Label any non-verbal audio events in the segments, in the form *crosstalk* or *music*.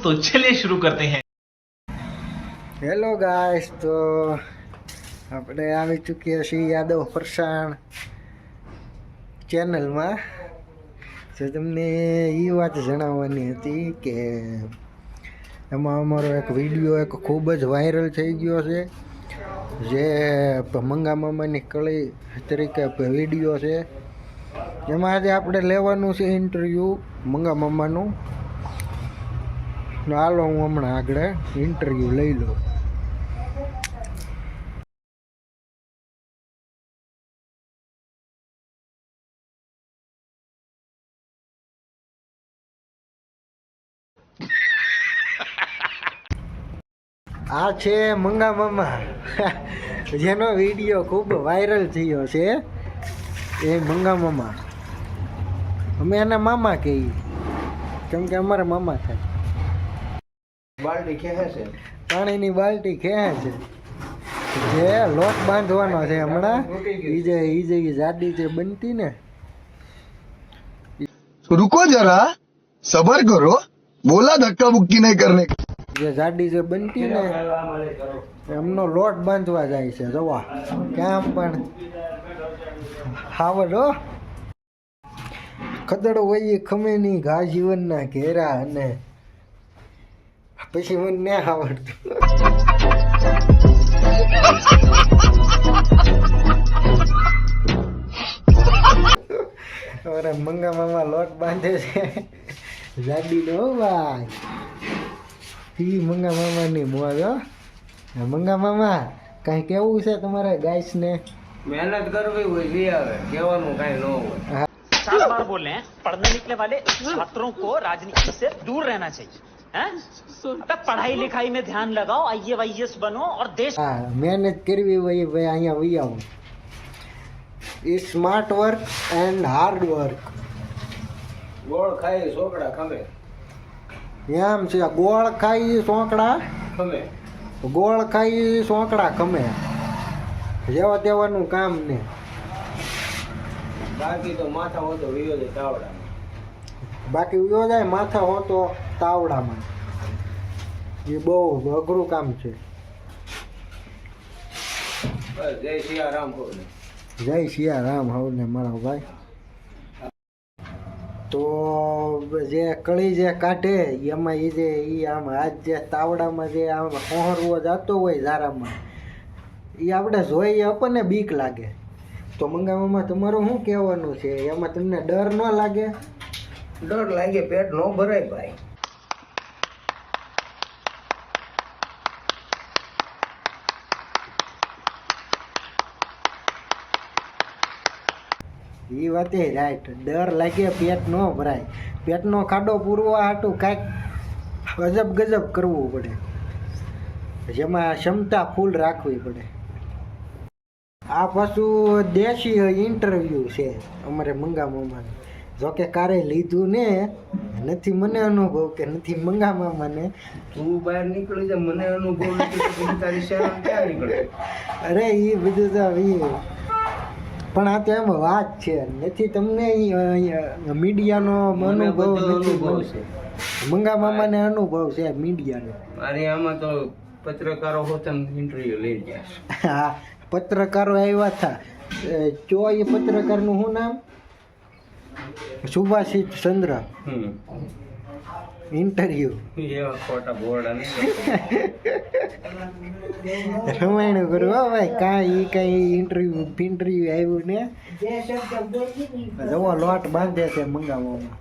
तो चलिए शुरू करते हैं હેલો ગાઈસ તો આપણે આવી ચૂક્યા છીએ યાદવ ફરસાણ ચેનલમાં તો તમને એ વાત જણાવવાની હતી કે એમાં અમારો એક વિડીયો એક ખૂબ જ વાયરલ થઈ ગયો છે જે મંગા મામાની કળી તરીકે વિડીયો છે એમાં આજે આપણે લેવાનું છે ઇન્ટરવ્યૂ મંગા મામાનું ને હાલો હું હમણાં આગળ ઇન્ટરવ્યૂ લઈ લઉં. આ છે મંગા મામા. જેનો વીડિયો ખૂબ વાયરલ થયો છે. એ મંગા મામા. અમે એના મામા કહીએ. કેમ કે અમારા મામા થાય. બાલટી છે. પાણીની બાલટી ખેહે છે. જે લોટ બાંધવાનો છે હમણાં એ જે જાડી જે બનતી ને રૂકો જરા સબર કરો બોલા ધક્કા મુક્કી નહીં કરને. જે જાડી જે બનતી ને એમનો લોટ બાંધવા જાય છે જવા કેમ પણ હાવડ ખદડ હોય ખમેની ઘા જીવનના ઘેરા અને પછી મને ના આવડતું અરે મંગા મામા લોટ બાંધે છે જાડી નો ભાઈ ઈ મંગા મામાની મોજ હો મંગા મામા કાંઈ કેવું છે તમારે ગાઈસ ને મહેનત કરવી હોય લઈ આવે કહેવાનું કાંઈ ન હોય चार बार बोल रहे हैं पढ़ने निकले वाले छात्रों को राजनीति से दूर रहना चाहिए हैं? अबे पढ़ाई लिखाई में ध्यान लगाओ आई वाईएस बनो और देश હા મહેનત કરવી હોય ભાઈ અહીંયા વહી આવું ઈ smart work and hard work ગોળ ખાઈ છોકરા ખમે એમ છે ગોળ ખાઈ સોંકડા ખમે ગોળ ખાઈ સોંકડા ખમે જેવા તેવાનું કામ ને બાકી તો માથા હોતો વિયો છે તાવડા બાકી યોજાય માથા હોતો તાવડામાં. એ બહુ અઘરું કામ છે. જય સિયારામ જય સિયારામ હવને મારા ભાઈ. તો જે કળી જે કાઢે એમાં એ જે એ આમ હાથ જે તાવડામાં જે આમ હોહરવો જતો હોય ઝારામાં એ આપણે જોઈએ આપણને બીક લાગે. તો મંગાવવામાં તમારું શું કહેવાનું છે? એમાં તમને ડર ન લાગે? ડર લાગે, પેટ નો ભરાય ભાઈ. એ વાતે રાઈટ. ડર લાગે, પેટ ન ભરાય. પેટનો ખાડો પૂરવા હાટું કાંઈક અજબ ગજબ કરવું પડે. જેમાં ક્ષમતા ફૂલ રાખવી પડે. આ પાછું દેશી ઇન્ટરવ્યૂ છે અમારે મંગા મામાને. જોકે કારે લીધું ને નથી મને અનુભવ કે નથી મંગા મામાને તું બહાર નીકળી જા મને અનુભવ તારી શરમ ક્યાં નીકળે? અરે એ બધું તો એ પણ આ તો એમ વાત છે નથી તમને મીડિયાનો મને અનુભવ અનુભવ છે. મંગા મામાને અનુભવ છે મીડિયાનો. અરે આમાં તો પત્રકારો હોતા ઇન્ટરવ્યુ લઈ ગયા હા પત્રકારો આવ્યા હતા. ચો એ પત્રકારનું શું નામ? સુભાષિત ચંદ્ર. ઇન્ટરવ્યુ એવા ખોટા બોરડા રમાયણ કરું હો ભાઈ કાંઈ કાંઈ ઇન્ટરવ્યુ ઇન્ટરવ્યુ આવ્યું ને. જવો લોટ બાંધે છે મંગાવવામાં.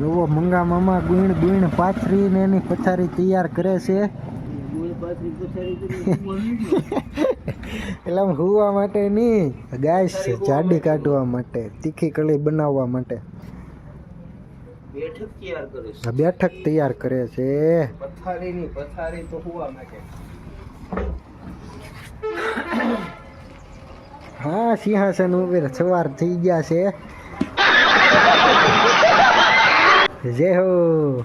જુઓ મંગા મામા ગુણ ગુણ પાથરી ને એની પથારી તૈયાર કરે છે. *laughs* એટલે આમ હુવા માટે નહીં ગાય છે જાડી કાઢવા માટે તીખી કળી બનાવવા માટે. બેઠક તૈયાર કરે છે. પથારી તો હુવા માટે. હા સિંહાસન ઉપર સવાર થઈ ગયા છે. *laughs* જય હો.